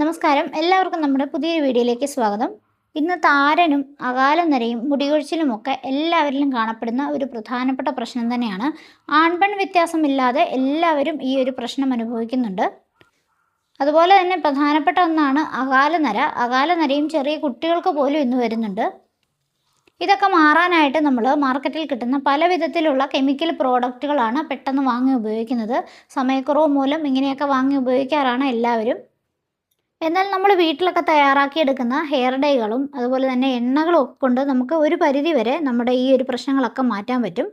നമസ്കാരം. എല്ലാവർക്കും നമ്മുടെ പുതിയൊരു വീഡിയോയിലേക്ക് സ്വാഗതം. ഇന്ന് താരനും അകാലനരയും മുടികൊഴിച്ചിലുമൊക്കെ എല്ലാവരിലും കാണപ്പെടുന്ന ഒരു പ്രധാനപ്പെട്ട പ്രശ്നം തന്നെയാണ്. ആൺപെൺ വ്യത്യാസമില്ലാതെ എല്ലാവരും ഈ ഒരു പ്രശ്നം അനുഭവിക്കുന്നുണ്ട്. അതുപോലെ തന്നെ പ്രധാനപ്പെട്ട ഒന്നാണ് അകാലനര. അകാലനരയും ചെറിയ കുട്ടികൾക്ക് പോലും ഇന്ന് വരുന്നുണ്ട്. ഇതൊക്കെ മാറാനായിട്ട് നമ്മൾ മാർക്കറ്റിൽ കിട്ടുന്ന പല വിധത്തിലുള്ള കെമിക്കൽ പ്രോഡക്റ്റുകളാണ് പെട്ടെന്ന് വാങ്ങി ഉപയോഗിക്കുന്നത്. സമയക്കുറവ് മൂലം ഇങ്ങനെയൊക്കെ വാങ്ങി ഉപയോഗിക്കാറാണ് എല്ലാവരും. എന്നാൽ നമ്മൾ വീട്ടിലൊക്കെ തയ്യാറാക്കിയെടുക്കുന്ന ഹെയർ ഡൈകളും അതുപോലെ തന്നെ എണ്ണകളും ഒക്കെ കൊണ്ട് നമുക്ക് ഒരു പരിധി വരെ നമ്മുടെ ഈ ഒരു പ്രശ്നങ്ങളൊക്കെ മാറ്റാൻ പറ്റും.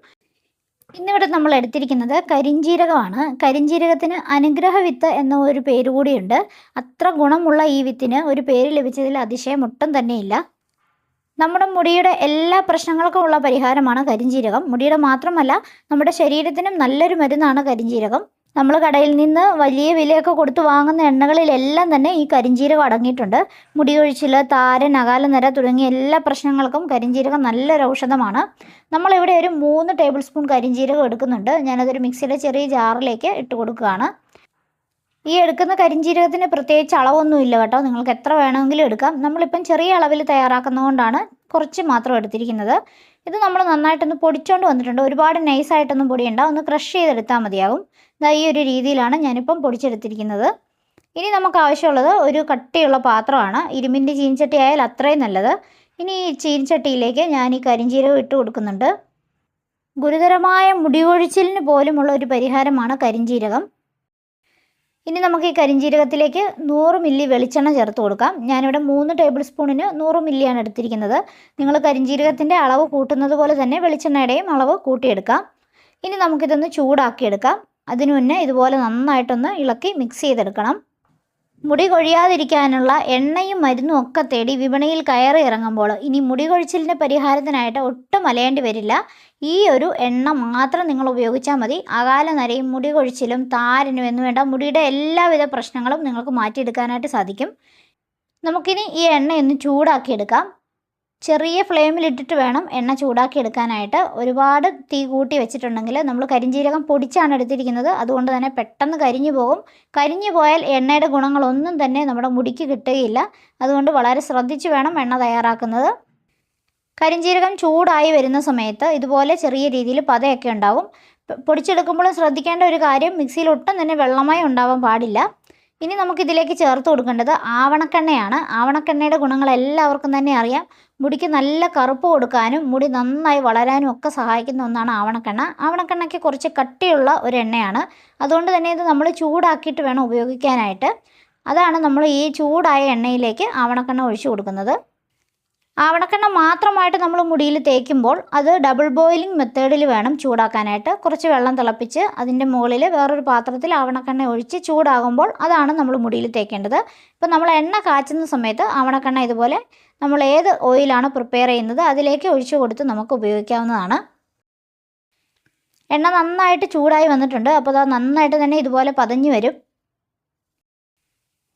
ഇന്നിവിടെ നമ്മൾ എടുത്തിരിക്കുന്നത് കരിഞ്ജീരകമാണ് കരിഞ്ജീരകത്തിന് അനുഗ്രഹ വിത്ത് എന്ന ഒരു പേര് കൂടിയുണ്ട്. അത്ര ഗുണമുള്ള ഈ വിത്തിന് ഒരു പേര് ലഭിച്ചതിൽ അതിശയം ഒട്ടും തന്നെയില്ല. നമ്മുടെ മുടിയുടെ എല്ലാ പ്രശ്നങ്ങൾക്കും ഉള്ള പരിഹാരമാണ് കരിഞ്ജീരകം മുടിയുടെ മാത്രമല്ല നമ്മുടെ ശരീരത്തിനും നല്ലൊരു മരുന്നാണ് കരിഞ്ജീരകം നമ്മൾ കടയിൽ നിന്ന് വലിയ വിലയൊക്കെ കൊടുത്ത് വാങ്ങുന്ന എണ്ണകളിലെല്ലാം തന്നെ ഈ കരിഞ്ജീരകം അടങ്ങിയിട്ടുണ്ട്. മുടി കൊഴിച്ചിൽ താരൻ അകാലനര തുടങ്ങിയ എല്ലാ പ്രശ്നങ്ങൾക്കും കരിഞ്ജീരകം നല്ലൊരു ഔഷധമാണ്. നമ്മളിവിടെ ഒരു മൂന്ന് ടേബിൾ സ്പൂൺ കരിഞ്ജീരകം എടുക്കുന്നുണ്ട്. ഞാനതൊരു മിക്സിയുടെ ചെറിയ ജാറിലേക്ക് ഇട്ട് കൊടുക്കുകയാണ്. ഈ എടുക്കുന്ന കരിഞ്ജീരകത്തിന് പ്രത്യേകിച്ച് അളവൊന്നുമില്ല കേട്ടോ. നിങ്ങൾക്ക് എത്ര വേണമെങ്കിലും എടുക്കാം. നമ്മളിപ്പം ചെറിയ അളവിൽ തയ്യാറാക്കുന്നതുകൊണ്ടാണ് കുറച്ച് മാത്രം എടുത്തിരിക്കുന്നത്. ഇത് നമ്മൾ നന്നായിട്ടൊന്ന് പൊടിച്ചുകൊണ്ട് വന്നിട്ടുണ്ട്. ഒരുപാട് നൈസായിട്ടൊന്നും പൊടിയണ്ട. ഒന്ന് ക്രഷ് ചെയ്തെടുത്താൽ മതിയാകും ഇതാ ഈ ഒരു രീതിയിലാണ് ഞാനിപ്പം പൊടിച്ചെടുത്തിരിക്കുന്നത്. ഇനി നമുക്ക് ആവശ്യമുള്ളത് ഒരു കട്ടിയുള്ള പാത്രമാണ്. ഇരുമ്പിന്റെ ചീനിച്ചട്ടി ആയാൽ അത്രയും നല്ലത്. ഇനി ഈ ചീനിച്ചട്ടിയിലേക്ക് ഞാൻ ഈ കരിഞ്ചീരകം ഇട്ട് കൊടുക്കുന്നുണ്ട്. ഗുരുതരമായ മുടികൊഴിച്ചിലിന് പോലുമുള്ള ഒരു പരിഹാരമാണ് കരിഞ്ജീരകം ഇനി നമുക്ക് ഈ കരിഞ്ജീരകത്തിലേക്ക് നൂറ് മില്ലി വെളിച്ചെണ്ണ ചേർത്ത് കൊടുക്കാം. ഞാനിവിടെ മൂന്ന് ടേബിൾ സ്പൂണിന് നൂറ് മില്ലിയാണ് എടുത്തിരിക്കുന്നത്. നിങ്ങൾ കരിഞ്ജീരകത്തിന്റെ അളവ് കൂട്ടുന്നത് പോലെ തന്നെ വെളിച്ചെണ്ണയുടെയും അളവ് കൂട്ടിയെടുക്കാം. ഇനി നമുക്കിതൊന്ന് ചൂടാക്കിയെടുക്കാം. അതിനു മുന്നേ ഇതുപോലെ നന്നായിട്ടൊന്ന് ഇളക്കി മിക്സ് ചെയ്തെടുക്കണം. മുടി കൊഴിയാതിരിക്കാനുള്ള എണ്ണയും മരുന്നും ഒക്കെ തേടി വിപണിയിൽ കയറി ഇറങ്ങുമ്പോൾ ഇനി മുടി കൊഴിച്ചിലിന്റെ പരിഹാരത്തിനായിട്ട് ഒട്ടും അലയേണ്ടി വരില്ല. ഈ ഒരു എണ്ണ മാത്രം നിങ്ങൾ ഉപയോഗിച്ചാൽ മതി. അകാല നരയും മുടി കൊഴിച്ചിലും താരനും എന്ന് വേണ്ട മുടിയുടെ എല്ലാവിധ പ്രശ്നങ്ങളും നിങ്ങൾക്ക് മാറ്റിയെടുക്കാനായിട്ട് സാധിക്കും. നമുക്കിനി ഈ എണ്ണയൊന്ന് ചൂടാക്കിയെടുക്കാം. ചെറിയ ഫ്ലെയിമിലിട്ടിട്ട് വേണം എണ്ണ ചൂടാക്കി എടുക്കാനായിട്ട് ഒരുപാട് തീ കൂട്ടി വെച്ചിട്ടുണ്ടെങ്കിൽ നമ്മൾ കരിഞ്ജീരകം പൊടിച്ചാണ് എടുത്തിരിക്കുന്നത്. അതുകൊണ്ട് തന്നെ പെട്ടെന്ന് കരിഞ്ഞു പോകും. കരിഞ്ഞു പോയാൽ എണ്ണയുടെ ഗുണങ്ങളൊന്നും തന്നെ നമ്മുടെ മുടിക്ക് കിട്ടുകയില്ല. അതുകൊണ്ട് വളരെ ശ്രദ്ധിച്ച് വേണം എണ്ണ തയ്യാറാക്കുന്നത്. കരിഞ്ജീരകം ചൂടായി വരുന്ന സമയത്ത് ഇതുപോലെ ചെറിയ രീതിയിൽ പതയൊക്കെ ഉണ്ടാവും. പൊടിച്ചെടുക്കുമ്പോഴും ശ്രദ്ധിക്കേണ്ട ഒരു കാര്യം മിക്സിയിൽ ഒട്ടും തന്നെ വെള്ളമായി ഉണ്ടാവാൻ പാടില്ല. ഇനി നമുക്കിതിലേക്ക് ചേർത്ത് കൊടുക്കേണ്ടത് ആവണക്കെണ്ണയാണ്. ആവണക്കെണ്ണയുടെ ഗുണങ്ങൾ എല്ലാവർക്കും തന്നെ അറിയാം. മുടിക്ക് നല്ല കറുപ്പ് കൊടുക്കാനും മുടി നന്നായി വളരാനും ഒക്കെ സഹായിക്കുന്ന ഒന്നാണ് ആവണക്കെണ്ണ. ആവണക്കെണ്ണയ്ക്ക് കുറച്ച് കട്ടിയുള്ള ഒരു എണ്ണയാണ്. അതുകൊണ്ട് തന്നെ ഇത് നമ്മൾ ചൂടാക്കിയിട്ട് വേണം ഉപയോഗിക്കാനായിട്ട്. അതാണ് നമ്മൾ ഈ ചൂടായ എണ്ണയിലേക്ക് ആവണക്കെണ്ണ ഒഴിച്ചു കൊടുക്കുന്നത്. ആവണക്കെണ്ണ മാത്രമായിട്ട് നമ്മൾ മുടിയിൽ തേക്കുമ്പോൾ അത് ഡബിൾ ബോയിലിംഗ് മെത്തേഡിൽ വേണം ചൂടാക്കാനായിട്ട്. കുറച്ച് വെള്ളം തിളപ്പിച്ച് അതിന്റെ മുകളിൽ വേറൊരു പാത്രത്തിൽ ആവണക്കെണ്ണ ഒഴിച്ച് ചൂടാകുമ്പോൾ അതാണ് നമ്മൾ മുടിയിൽ തേക്കേണ്ടത്. ഇപ്പം നമ്മൾ എണ്ണ കാച്ചുന്ന സമയത്ത് ആവണക്കെണ്ണ ഇതുപോലെ നമ്മൾ ഏത് ഓയിലാണ് പ്രിപ്പയർ ചെയ്യുന്നത് അതിലേക്ക് ഒഴിച്ചു കൊടുത്ത് നമുക്ക് ഉപയോഗിക്കാവുന്നതാണ്. എണ്ണ നന്നായിട്ട് ചൂടായി വന്നിട്ടുണ്ട്. അപ്പോൾ അത് നന്നായിട്ട് തന്നെ ഇതുപോലെ പതഞ്ഞു വരും.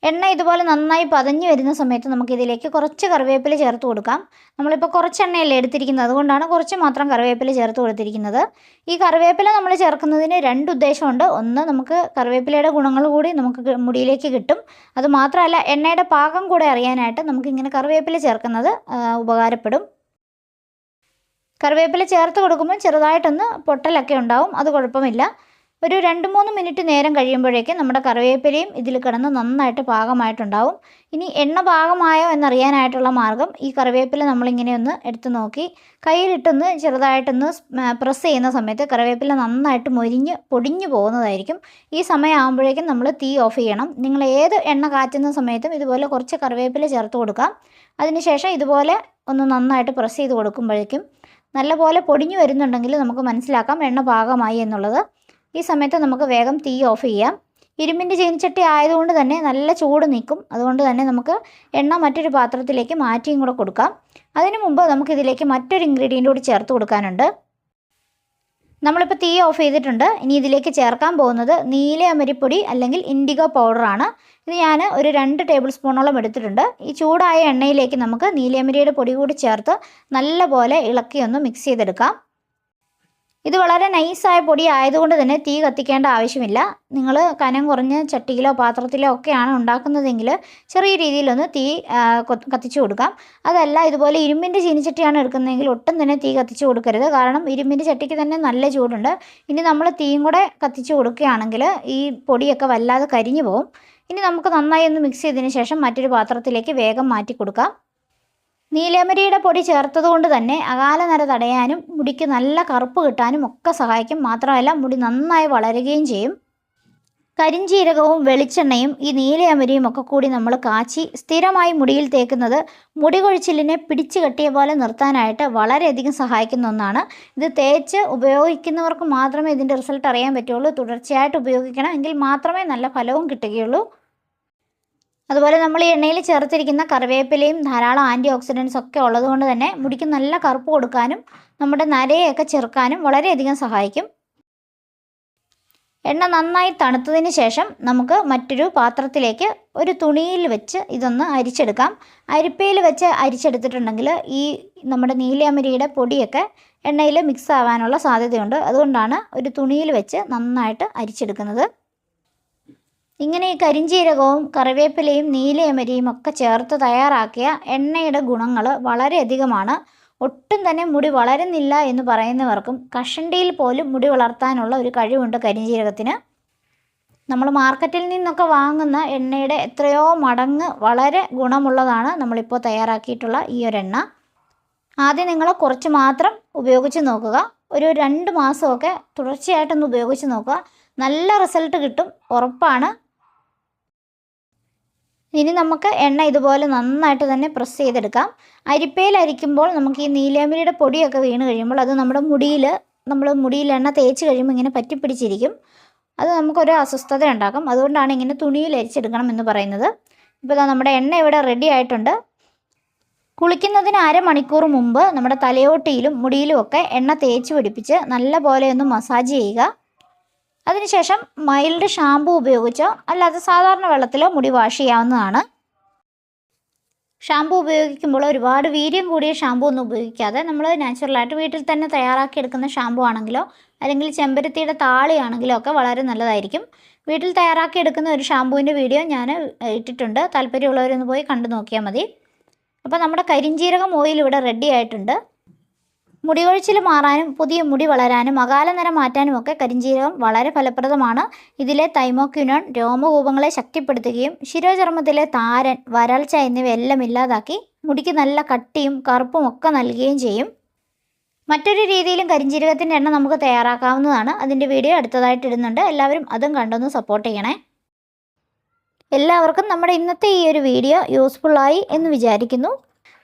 എണ്ണ ഇതുപോലെ നന്നായി പതഞ്ഞു വരുന്ന സമയത്ത് നമുക്ക് ഇതിലേക്ക് കുറച്ച് കറിവേപ്പില ചേർത്ത് കൊടുക്കാം. നമ്മളിപ്പോൾ കുറച്ച് എണ്ണയല്ലേ എടുത്തിരിക്കുന്നത്. അതുകൊണ്ടാണ് കുറച്ച് മാത്രം കറിവേപ്പില ചേർത്ത് കൊടുത്തിരിക്കുന്നത്. ഈ കറിവേപ്പില നമ്മൾ ചേർക്കുന്നതിന് രണ്ട് ഉദ്ദേശമുണ്ട്. ഒന്ന് നമുക്ക് കറിവേപ്പിലയുടെ ഗുണങ്ങൾ കൂടി നമുക്ക് മുടിയിലേക്ക് കിട്ടും. അതുമാത്രമല്ല എണ്ണയുടെ പാകം കൂടെ അറിയാനായിട്ട് നമുക്കിങ്ങനെ കറിവേപ്പില ചേർക്കുന്നത് ഉപകാരപ്പെടും. കറിവേപ്പില ചേർത്ത് കൊടുക്കുമ്പോൾ ചെറുതായിട്ടൊന്ന് പൊട്ടലൊക്കെ ഉണ്ടാവും. അത് കുഴപ്പമില്ല. ഒരു രണ്ട് മൂന്ന് മിനിറ്റ് നേരം കഴിയുമ്പോഴേക്കും നമ്മുടെ കറിവേപ്പിലയും ഇതിൽ കിടന്ന് നന്നായിട്ട് പാകമായിട്ടുണ്ടാവും. ഇനി എണ്ണ പാകമായോ എന്നറിയാനായിട്ടുള്ള മാർഗം ഈ കറിവേപ്പില നമ്മളിങ്ങനെ ഒന്ന് എടുത്തു നോക്കി. കയ്യിലിട്ടൊന്ന് ചെറുതായിട്ടൊന്ന് പ്രസ് ചെയ്യുന്ന സമയത്ത് കറിവേപ്പില നന്നായിട്ട് മൊരിഞ്ഞ് പൊടിഞ്ഞു പോകുന്നതായിരിക്കും. ഈ സമയമാകുമ്പോഴേക്കും നമ്മൾ തീ ഓഫ് ചെയ്യണം. നിങ്ങൾ ഏത് എണ്ണ കാറ്റുന്ന സമയത്തും ഇതുപോലെ കുറച്ച് കറിവേപ്പില ചേർത്ത് കൊടുക്കാം. അതിനുശേഷം ഇതുപോലെ ഒന്ന് നന്നായിട്ട് പ്രസ് ചെയ്ത് കൊടുക്കുമ്പോഴേക്കും നല്ലപോലെ പൊടിഞ്ഞു വരുന്നുണ്ടെങ്കിൽ നമുക്ക് മനസ്സിലാക്കാം എണ്ണ പാകമായി എന്നുള്ളത്. ഈ സമയത്ത് നമുക്ക് വേഗം തീ ഓഫ് ചെയ്യാം. ഇരുമ്പിന്റെ ചീനിച്ചട്ടി ആയതുകൊണ്ട് തന്നെ നല്ല ചൂട് നിൽക്കും. അതുകൊണ്ട് തന്നെ നമുക്ക് എണ്ണ മറ്റൊരു പാത്രത്തിലേക്ക് മാറ്റിയും കൂടെ കൊടുക്കാം. അതിനു മുമ്പ് നമുക്കിതിലേക്ക് മറ്റൊരു ഇൻഗ്രീഡിയന്റ് കൂടി ചേർത്ത് കൊടുക്കാനുണ്ട്. നമ്മളിപ്പോൾ തീ ഓഫ് ചെയ്തിട്ടുണ്ട്. ഇനി ഇതിലേക്ക് ചേർക്കാൻ പോകുന്നത് നീല അമരിപ്പൊടി അല്ലെങ്കിൽ ഇൻഡിഗോ പൗഡറാണ് ഇത് ഞാൻ ഒരു രണ്ട് ടേബിൾ സ്പൂണോളം എടുത്തിട്ടുണ്ട്. ഈ ചൂടായ എണ്ണയിലേക്ക് നമുക്ക് നീലയമരിയുടെ പൊടി കൂടി ചേർത്ത് നല്ലപോലെ ഇളക്കി ഒന്ന് മിക്സ് ചെയ്തെടുക്കാം. ഇത് വളരെ നൈസായ പൊടി ആയതുകൊണ്ട് തന്നെ തീ കത്തിക്കേണ്ട ആവശ്യമില്ല. നിങ്ങൾ കനം കുറഞ്ഞ ചട്ടിയിലോ പാത്രത്തിലോ ഒക്കെയാണ് ഉണ്ടാക്കുന്നതെങ്കിൽ ചെറിയ രീതിയിലൊന്ന് തീ കത്തിച്ചു കൊടുക്കാം. അതല്ല ഇതുപോലെ ഇരുമ്പിന്റെ ചീനിച്ചട്ടിയാണ് എടുക്കുന്നതെങ്കിൽ ഒട്ടും തന്നെ തീ കത്തിച്ചു കൊടുക്കരുത്. കാരണം ഇരുമ്പിന്റെ ചട്ടിക്ക് തന്നെ നല്ല ചൂടുണ്ട്. ഇനി നമ്മൾ തീയും കൂടെ കത്തിച്ചു കൊടുക്കുകയാണെങ്കിൽ ഈ പൊടിയൊക്കെ വല്ലാതെ കരിഞ്ഞു പോകും. ഇനി നമുക്ക് നന്നായി ഒന്ന് മിക്സ് ചെയ്തതിന് ശേഷം മറ്റൊരു പാത്രത്തിലേക്ക് വേഗം മാറ്റി കൊടുക്കാം. നീലമരിയുടെ പൊടി ചേർത്തതുകൊണ്ട് തന്നെ അകാലനര തടയാനും മുടിക്ക് നല്ല കറുപ്പ് കിട്ടാനും ഒക്കെ സഹായിക്കും. മാത്രമല്ല മുടി നന്നായി വളരുകയും ചെയ്യും. കരിഞ്ചീരകവും വെളിച്ചെണ്ണയും ഈ നീലയമരിയും ഒക്കെ കൂടി നമ്മൾ കാച്ചി സ്ഥിരമായി മുടിയിൽ തേക്കുന്നത് മുടി കൊഴിച്ചിലിനെ പിടിച്ചു കെട്ടിയ പോലെ നിർത്താനായിട്ട് വളരെയധികം സഹായിക്കുന്ന ഒന്നാണ്. ഇത് തേച്ച് ഉപയോഗിക്കുന്നവർക്ക് മാത്രമേ ഇതിന്റെ റിസൾട്ട് അറിയാൻ പറ്റുള്ളൂ. തുടർച്ചയായിട്ട് ഉപയോഗിക്കണം എങ്കിൽ മാത്രമേ നല്ല ഫലവും കിട്ടുകയുള്ളൂ. അതുപോലെ നമ്മൾ ഈ എണ്ണയിൽ ചേർത്തിരിക്കുന്ന കറിവേപ്പിലയും ധാരാളം ആന്റി ഓക്സിഡൻസ് ഒക്കെ ഉള്ളതുകൊണ്ട് തന്നെ മുടിക്ക് നല്ല കറുപ്പ് കൊടുക്കാനും നമ്മുടെ നരയൊക്കെ ചെറുക്കാനും വളരെയധികം സഹായിക്കും. എണ്ണ നന്നായി തണുത്തതിന് ശേഷം നമുക്ക് മറ്റൊരു പാത്രത്തിലേക്ക് ഒരു തുണിയിൽ വെച്ച് ഇതൊന്ന് അരിച്ചെടുക്കാം. അരിപ്പയിൽ വെച്ച് അരിച്ചെടുത്തിട്ടുണ്ടെങ്കിൽ ഈ നമ്മുടെ നീലയമരിയുടെ പൊടിയൊക്കെ എണ്ണയിൽ മിക്സ് ആവാനുള്ള സാധ്യതയുണ്ട്. അതുകൊണ്ടാണ് ഒരു തുണിയിൽ വെച്ച് നന്നായിട്ട് അരിച്ചെടുക്കുന്നത്. ഇങ്ങനെ ഈ കരിഞ്ചീരകവും കറിവേപ്പിലയും നീലയമരിയും ഒക്കെ ചേർത്ത് തയ്യാറാക്കിയ എണ്ണയുടെ ഗുണങ്ങൾ വളരെയധികമാണ്. ഒട്ടും തന്നെ മുടി വളരുന്നില്ല എന്ന് പറയുന്നവർക്കും കഷണ്ടിയിൽ പോലും മുടി വളർത്താനുള്ള ഒരു കഴിവുണ്ട് കരിഞ്ചീരകത്തിന്. നമ്മൾ മാർക്കറ്റിൽ നിന്നൊക്കെ വാങ്ങുന്ന എണ്ണയുടെ എത്രയോ മടങ്ങ് വളരെ ഗുണമുള്ളതാണ് നമ്മളിപ്പോൾ തയ്യാറാക്കിയിട്ടുള്ള ഈ ഒരു എണ്ണ. ആദ്യം നിങ്ങൾ കുറച്ച് മാത്രം ഉപയോഗിച്ച് നോക്കുക. ഒരു രണ്ട് മാസമൊക്കെ തുടർച്ചയായിട്ടൊന്ന് ഉപയോഗിച്ച് നോക്കുക. നല്ല റിസൾട്ട് കിട്ടും ഉറപ്പാണ്. ഇനി നമുക്ക് എണ്ണ ഇതുപോലെ നന്നായിട്ട് തന്നെ പ്രസ് ചെയ്തെടുക്കാം. അരിപ്പയിൽ അരിക്കുമ്പോൾ നമുക്ക് ഈ നീലാമ്പരിയുടെ പൊടിയൊക്കെ വീണ് കഴിയുമ്പോൾ അത് നമ്മുടെ മുടിയിൽ നമ്മൾ മുടിയിൽ എണ്ണ തേച്ച് കഴിയുമ്പോൾ ഇങ്ങനെ പറ്റിപ്പിടിച്ചിരിക്കും. അത് നമുക്കൊരു അസ്വസ്ഥത ഉണ്ടാക്കും. അതുകൊണ്ടാണ് ഇങ്ങനെ തുണിയിൽ അരിച്ചെടുക്കണം എന്ന് പറയുന്നത്. ഇപ്പോൾ ഇതാ നമ്മുടെ എണ്ണ ഇവിടെ റെഡി ആയിട്ടുണ്ട്. കുളിക്കുന്നതിന് അരമണിക്കൂർ മുമ്പ് നമ്മുടെ തലയോട്ടിയിലും മുടിയിലുമൊക്കെ എണ്ണ തേച്ച് പിടിപ്പിച്ച് നല്ല പോലെ ഒന്ന് മസാജ് ചെയ്യുക. അതിനുശേഷം മൈൽഡ് ഷാമ്പു ഉപയോഗിച്ചോ അല്ലാതെ സാധാരണ വെള്ളത്തിലോ മുടി വാഷ് ചെയ്യാവുന്നതാണ്. ഷാമ്പു ഉപയോഗിക്കുമ്പോൾ ഒരുപാട് വീര്യം കൂടിയ ഷാമ്പു ഒന്നും ഉപയോഗിക്കാതെ നമ്മൾ നാച്ചുറലായിട്ട് വീട്ടിൽ തന്നെ തയ്യാറാക്കി എടുക്കുന്ന ഷാമ്പു ആണെങ്കിലോ അല്ലെങ്കിൽ ചെമ്പരത്തിയുടെ താളിയാണെങ്കിലോ ഒക്കെ വളരെ നല്ലതായിരിക്കും. വീട്ടിൽ തയ്യാറാക്കി എടുക്കുന്ന ഒരു ഷാമ്പുവിന്റെ വീഡിയോ ഞാൻ ഇട്ടിട്ടുണ്ട്. താല്പര്യമുള്ളവരൊന്ന് പോയി കണ്ടു നോക്കിയാൽ മതി. അപ്പോൾ നമ്മുടെ കരിഞ്ജീരകം ഓയിൽ ഇവിടെ റെഡി ആയിട്ടുണ്ട്. മുടി കൊഴിച്ചിൽ മാറാനും പുതിയ മുടി വളരാനും അകാല നിറം മാറ്റാനും ഒക്കെ കരിഞ്ജീരകം വളരെ ഫലപ്രദമാണ്. ഇതിലെ തൈമോക്യുനോൺ രോമകൂപങ്ങളെ ശക്തിപ്പെടുത്തുകയും ശിരോചർമ്മത്തിലെ താരൻ വരൾച്ച എന്നിവയെല്ലാം ഇല്ലാതാക്കി മുടിക്ക് നല്ല കട്ടിയും കറുപ്പും ഒക്കെ നൽകുകയും ചെയ്യും. മറ്റൊരു രീതിയിലും കരിഞ്ജീരകത്തിന്റെ എണ്ണ നമുക്ക് തയ്യാറാക്കാവുന്നതാണ്. അതിന്റെ വീഡിയോ അടുത്തതായിട്ട് ഇടുന്നുണ്ട്. എല്ലാവരും അതും കണ്ടൊന്ന് സപ്പോർട്ട് ചെയ്യണേ. എല്ലാവർക്കും നമ്മുടെ ഇന്നത്തെ ഈ ഒരു വീഡിയോ യൂസ്ഫുള്ളായി എന്ന് വിചാരിക്കുന്നു.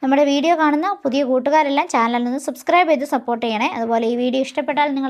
നമ്മുടെ വീഡിയോ കാണുന്ന പുതിയ കൂട്ടുകാരെല്ലാം ചാനലിൽ നിന്ന് സബ്സ്ക്രൈബ് ചെയ്ത് സപ്പോർട്ട് ചെയ്യണേ. അതുപോലെ ഈ വീഡിയോ ഇഷ്ടപ്പെട്ടാൽ നിങ്ങൾ